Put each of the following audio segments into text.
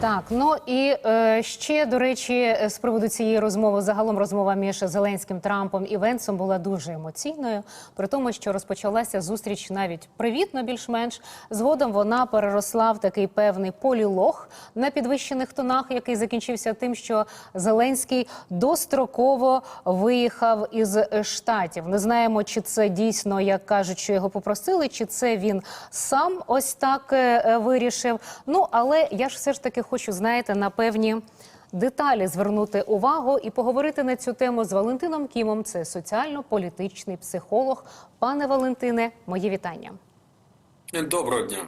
Так, ну і е, ще до речі, з приводу цієї розмови, загалом розмова між Зеленським, Трампом і Венсом була дуже емоційною. При тому, що розпочалася зустріч навіть привітно, більш-менш згодом вона переросла в такий певний полілог на підвищених тонах, який закінчився тим, що Зеленський достроково виїхав із штатів. Не знаємо, чи це дійсно, як кажуть, що його попросили, чи це він сам ось так е, е, вирішив. Ну але я ж все ж таки хочу, знаєте, на певні. Деталі звернути увагу і поговорити на цю тему з Валентином Кімом. Це соціально-політичний психолог. Пане Валентине, мої вітання. Доброго дня.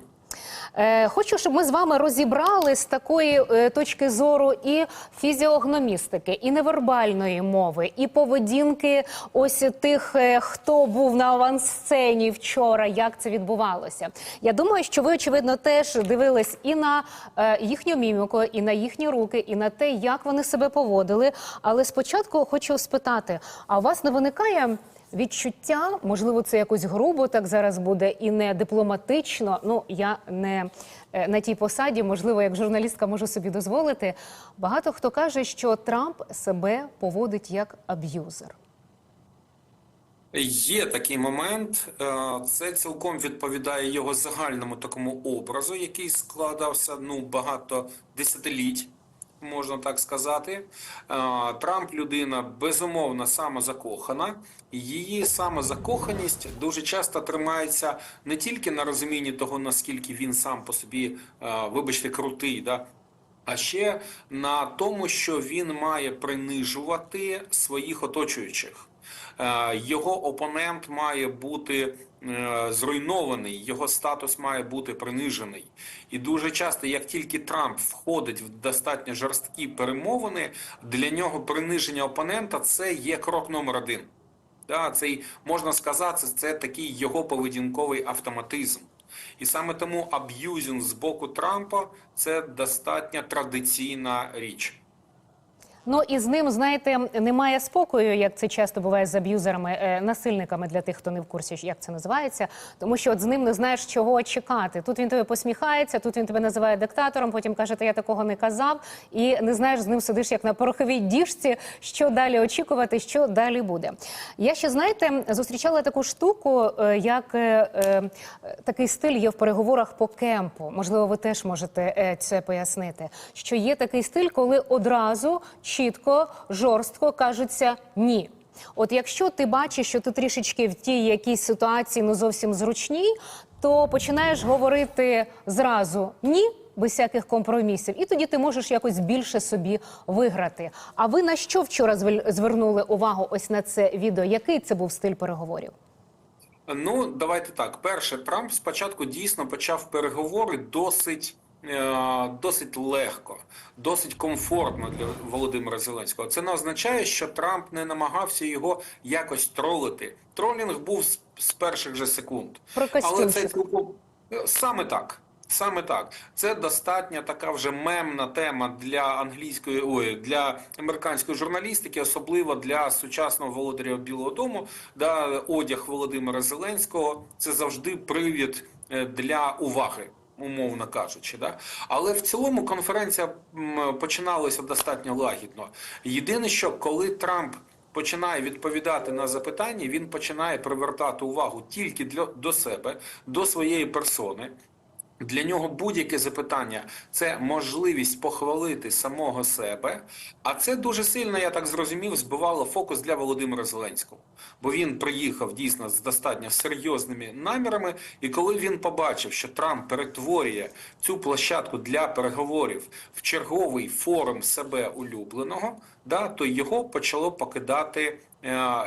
Е, Хочу, щоб ми з вами розібрали з такої е, точки зору і фізіогномістики, і невербальної мови, і поведінки ось тих, е, хто був на авансцені вчора, як це відбувалося. Я думаю, що ви очевидно теж дивились і на їхню міміку, і на їхні руки, і на те, як вони себе поводили. Але спочатку хочу спитати: а у вас не виникає? Відчуття, можливо, це якось грубо так зараз буде і не дипломатично. Ну я не е, на тій посаді, можливо, як журналістка можу собі дозволити. Багато хто каже, що Трамп себе поводить як аб'юзер. Є такий момент. е, Це цілком відповідає його загальному такому образу, який складався ну багато десятиліть. Можна так сказати, Трамп людина безумовно самозакохана. Її самозакоханість дуже часто тримається не тільки на розумінні того, наскільки він сам по собі, вибачте, крутий, да, а ще на тому, що він має принижувати своїх оточуючих. Е, Його опонент має бути е, зруйнований, його статус має бути принижений. І дуже часто, як тільки Трамп входить в достатньо жорсткі перемовини, для нього приниження опонента це є крок номер один. Да, цей можна сказати, це такий його поведінковий автоматизм. І саме тому аб'юзінг з боку Трампа це достатньо традиційна річ. Ну і з ним, знаєте, немає спокою, як це часто буває з аб'юзерами, е, насильниками для тих, хто не в курсі, як це називається. Тому що от з ним не знаєш, чого чекати. Тут він тебе посміхається, тут він тебе називає диктатором, потім каже, «Та я такого не казав, і не знаєш, з ним сидиш як на пороховій діжці, що далі очікувати, що далі буде. Я ще знаєте, зустрічала таку штуку, е, як е, такий стиль є в переговорах по кемпу. Можливо, ви теж можете це пояснити. Що є такий стиль, коли одразу чітко, жорстко кажуться ні. От якщо ти бачиш, що ти трішечки в тій якійсь ситуації ну зовсім зручній, то починаєш говорити зразу ні. Без всяких компромісів, і тоді ти можеш якось більше собі виграти. А ви на що вчора звернули увагу? Ось на це відео? Який це був стиль переговорів? Ну, давайте так. Перше, Трамп спочатку дійсно почав переговори досить. Е, Досить легко, досить комфортно для Володимира Зеленського. Це не означає, що Трамп не намагався його якось тролити. Тролінг був з, з перших же секунд. Про Але це цілком саме так. Саме так, це достатньо така вже мемна тема для англійської ой, для американської журналістики, особливо для сучасного володаря Білого Дому. Да, одяг Володимира Зеленського це завжди привід е, для уваги. Умовно кажучи, да але в цілому конференція починалася достатньо лагідно. Єдине, що коли Трамп починає відповідати на запитання, він починає привертати увагу тільки для до себе, до своєї персони. Для нього будь-яке запитання це можливість похвалити самого себе. А це дуже сильно, я так зрозумів, збивало фокус для Володимира Зеленського. Бо він приїхав дійсно з достатньо серйозними намірами. І коли він побачив, що Трамп перетворює цю площадку для переговорів в черговий форум себе улюбленого, да, то його почало покидати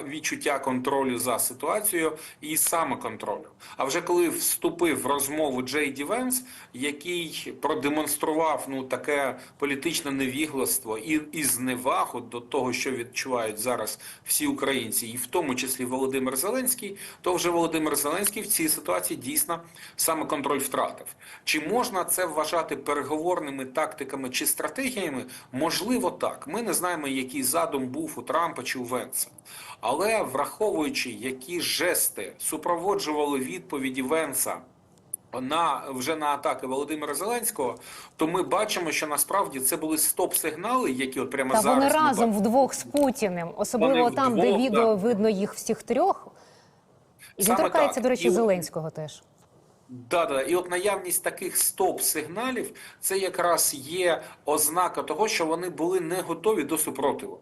відчуття контролю за ситуацією і самоконтролю. А вже коли вступив в розмову Джей Ді Венс, який продемонстрував ну таке політичне невігластво і, і зневагу до того, що відчувають зараз всі українці, і в тому числі Володимир Зеленський, то вже Володимир Зеленський в цій ситуації дійсно самоконтроль втратив. Чи можна це вважати переговорними тактиками чи стратегіями? Можливо, так. Ми не знаємо, який задум був у Трампа чи у Венса. Але враховуючи, які жести супроводжували відповіді Венса на вже на атаки Володимира Зеленського, то ми бачимо, що насправді це були стоп-сигнали, які от прямо Та зараз вони разом бачимо. вдвох з Путіним, особливо Вони там, де відео да. видно їх всіх трьох. І він торкається, так. до речі, І- Зеленського теж. Да, да, і от наявність таких стоп-сигналів це якраз є ознака того, що вони були не готові до супротиву.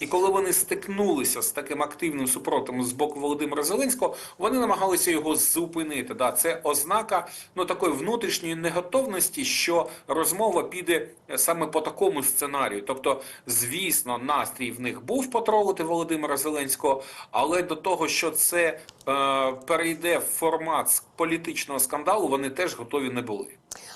І коли вони стикнулися з таким активним супротивом з боку Володимира Зеленського, вони намагалися його зупинити. Да, це ознака ну такої внутрішньої неготовності, що розмова піде е, саме по такому сценарію. Тобто, звісно, настрій в них був потролити Володимира Зеленського, але до того, що це е, перейде в формат політичного скандалу, вони теж готові не були.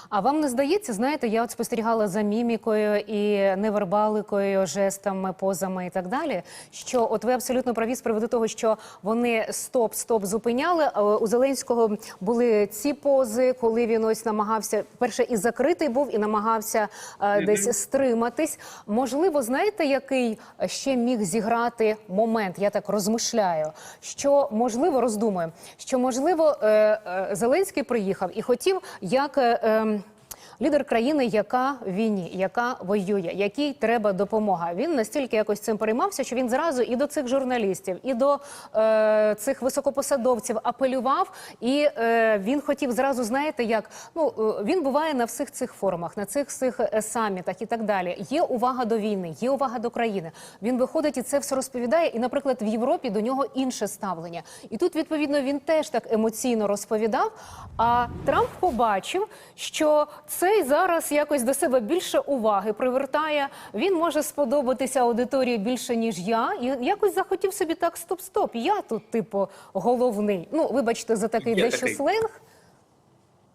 А вам не здається, знаєте, я от спостерігала за мімікою і невербаликою, жестами, позами і так далі. Що от ви абсолютно праві з приводу того, що вони стоп-стоп зупиняли. У Зеленського були ці пози, коли він ось намагався перше і закритий був, і намагався е, десь стриматись. Можливо, знаєте, який ще міг зіграти момент? Я так розмишляю, що можливо роздумую, що можливо е, е, Зеленський приїхав і хотів як. е, ем, Лідер країни, яка в війні, яка воює, якій треба допомога. Він настільки якось цим переймався, що він зразу і до цих журналістів, і до е, цих високопосадовців апелював. І е, він хотів зразу, знаєте, як ну е, він буває на всіх цих форумах, на цих всіх е, самітах і так далі. Є увага до війни, є увага до країни. Він виходить і це все розповідає. І, наприклад, в Європі до нього інше ставлення. І тут, відповідно, він теж так емоційно розповідав. А Трамп побачив, що цей зараз якось до себе більше уваги привертає. Він може сподобатися аудиторії більше ніж я. І якось захотів собі так стоп-стоп. Я тут, типу, головний. Ну, вибачте, за такий дещо такий. сленг.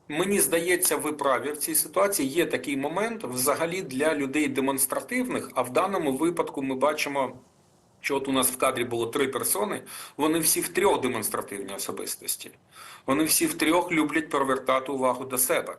Мені здається, ви праві в цій ситуації. Є такий момент взагалі для людей демонстративних. А в даному випадку ми бачимо, що от у нас в кадрі було три персони. Вони всі втрьох демонстративні особистості. Вони всі втрьох люблять привертати увагу до себе.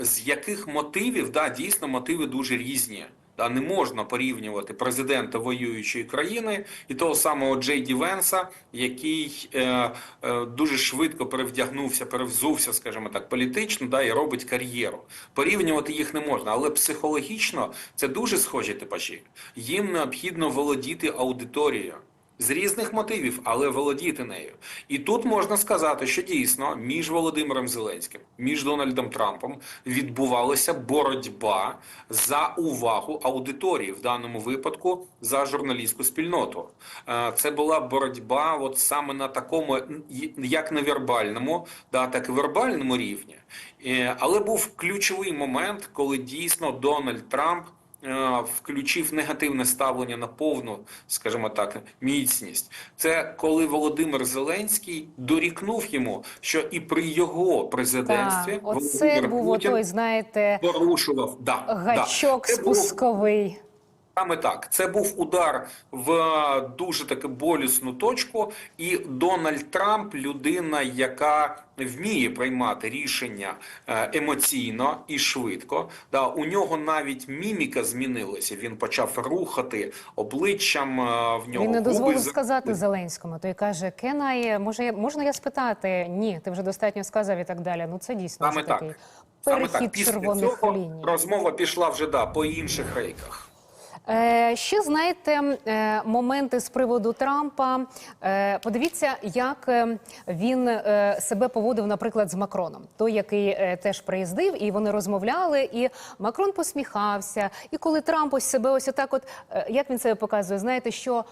З яких мотивів, да, дійсно мотиви дуже різні. Да, не можна порівнювати президента воюючої країни і того самого Джей Ді Венса, який е, е, дуже швидко перевдягнувся, перевзувся, скажімо так, політично, да, і робить кар'єру. Порівнювати їх не можна, але психологічно це дуже схожі типажі. Їм необхідно володіти аудиторією. З різних мотивів, але володіти нею. І тут можна сказати, що дійсно між Володимиром Зеленським, між Дональдом Трампом відбувалася боротьба за увагу аудиторії, в даному випадку за журналістську спільноту. Е, Це була боротьба, от саме на такому, як на вербальному, да, так і вербальному рівні. Е, Але був ключовий момент, коли дійсно Дональд Трамп включив негативне ставлення на повну, скажімо так, міцність. Це коли Володимир Зеленський дорікнув йому, що і при його президентстві Володимир був Путін отой, знаєте, порушував да, гачок да. Спусковий. Саме так, це був удар в е, дуже таки болісну точку, і Дональд Трамп людина, яка вміє приймати рішення е, емоційно і швидко. Да, у нього навіть міміка змінилася. Він почав рухати обличчям. е, В нього Він не дозволив за- сказати Зеленському. Той каже: Кенай, може, я- можна я спитати? Ні, ти вже достатньо сказав і так далі. Ну це дійсно Саме так. такий Саме перехід так, після червоних цього ліній. розмова пішла вже да, по інших рейках. Е, ще знаєте е, моменти з приводу Трампа. Е, подивіться, як він себе поводив, наприклад, з Макроном, той, який теж приїздив, і вони розмовляли. І Макрон посміхався. І коли Трамп ось себе ось отак, от як він себе показує, знаєте, що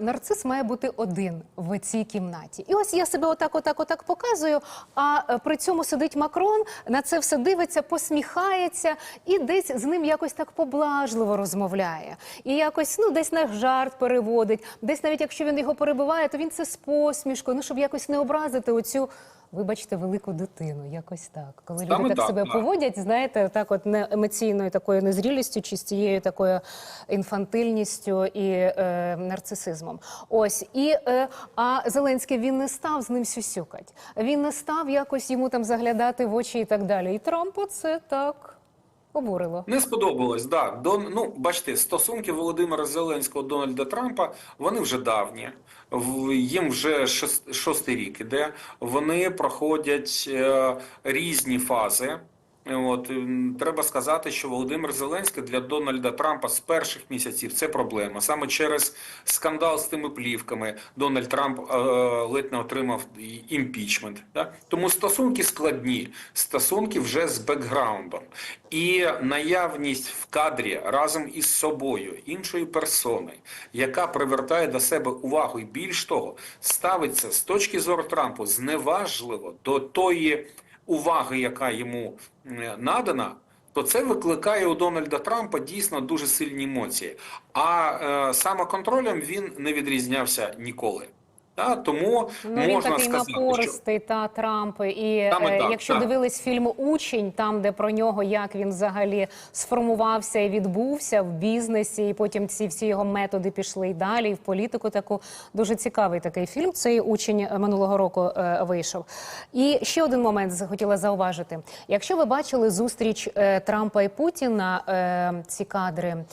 нарцис має бути один в цій кімнаті. І ось я себе отак, отак, отак показую. А при цьому сидить Макрон, на це все дивиться, посміхається і десь з ним якось так поблажливо розмовляє. І якось ну десь на жарт переводить. Десь навіть якщо він його перебиває, то він це з посмішкою. Ну щоб якось не образити оцю. Вибачте, велику дитину, якось так. Коли Саме люди так, так, себе да. поводять, знаєте, так от не емоційною такою незрілістю, чи з цією такою інфантильністю і е, нарцисизмом. Ось і е, а Зеленський він не став з ним сюсюкать. Він не став якось йому там заглядати в очі і так далі. І Трамп оце так. Обурило. Не сподобалось, да. До, ну, бачите, стосунки Володимира Зеленського Дональда Трампа, вони вже давні. Їм вже шостий рік іде. Вони проходять е, різні фази. От треба сказати, що Володимир Зеленський для Дональда Трампа з перших місяців це проблема. Саме через скандал з тими плівками Дональд Трамп е, ледь не отримав імпічмент. Да? Тому стосунки складні, стосунки вже з бекграундом. І наявність в кадрі разом із собою іншої персони, яка привертає до себе увагу, і більш того, ставиться з точки зору Трампу зневажливо до тої уваги, яка йому надана. То це викликає у Дональда Трампа дійсно дуже сильні емоції. А е, самоконтролем він не відрізнявся ніколи. Та, тому Ну, він можна такий сказати, що напористий та Трамп. І Саме е, так, якщо так. дивились фільм Учень, там де про нього як він взагалі сформувався і відбувся в бізнесі, і потім ці всі його методи пішли і далі, і в політику таку дуже цікавий такий фільм. Цей учень минулого року е, вийшов. І ще один момент захотіла зауважити: якщо ви бачили зустріч е, Трампа і Путіна, е, ці кадри е,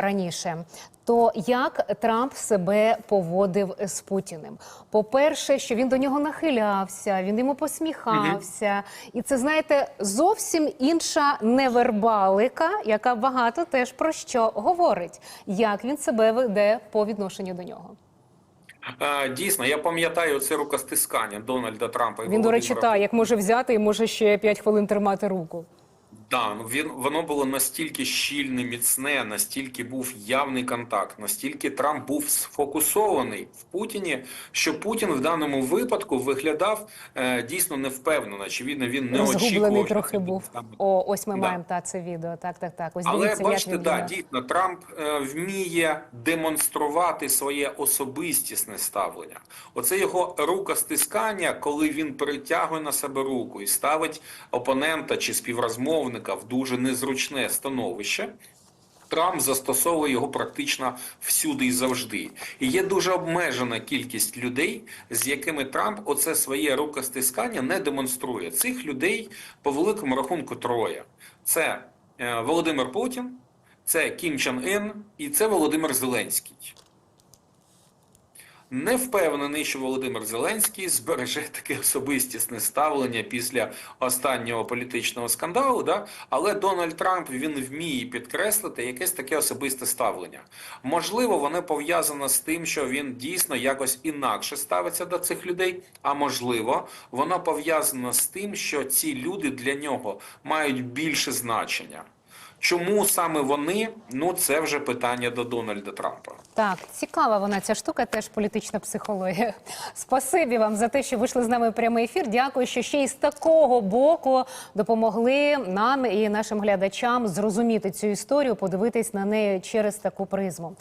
раніше. То як Трамп себе поводив з Путіним? По-перше, що він до нього нахилявся, він йому посміхався, і це знаєте зовсім інша невербалика, яка багато теж про що говорить, як він себе веде по відношенню до нього. дійсно я пам'ятаю це рукостискання Дональда Трампа. і Він, до речі, та як може взяти і може ще 5 хвилин тримати руку. Да, ну він воно було настільки щільне, міцне, настільки був явний контакт, настільки Трамп був сфокусований в Путіні, що Путін в даному випадку виглядав е, дійсно невпевнено. Очевидно, він не очікував. Трохи був. О, ось ми Да. маємо та це відео. Так, так, так. Ось Але дивіться, бачите, як да, дійсно, Трамп е, вміє демонструвати своє особистісне ставлення. Оце його рукостискання, коли він перетягує на себе руку і ставить опонента чи співрозмовника в дуже незручне становище. Трамп застосовує його практично всюди і завжди. І є дуже обмежена кількість людей, з якими Трамп оце своє рукостискання не демонструє. Цих людей по великому рахунку троє: це е, Володимир Путін, це Кім Чен Ін і це Володимир Зеленський. Не впевнений, що Володимир Зеленський збереже таке особистісне ставлення після останнього політичного скандалу. Да? Але Дональд Трамп він вміє підкреслити якесь таке особисте ставлення. Можливо, воно пов'язано з тим, що він дійсно якось інакше ставиться до цих людей. А можливо, воно пов'язано з тим, що ці люди для нього мають більше значення. Чому саме вони? Ну це вже питання до Дональда Трампа. Так, цікава вона ця штука, теж політична психологія. Спасибі вам за те, що вийшли з нами в прямий ефір. Дякую, що ще й з такого боку допомогли нам і нашим глядачам зрозуміти цю історію, подивитись на неї через таку призму.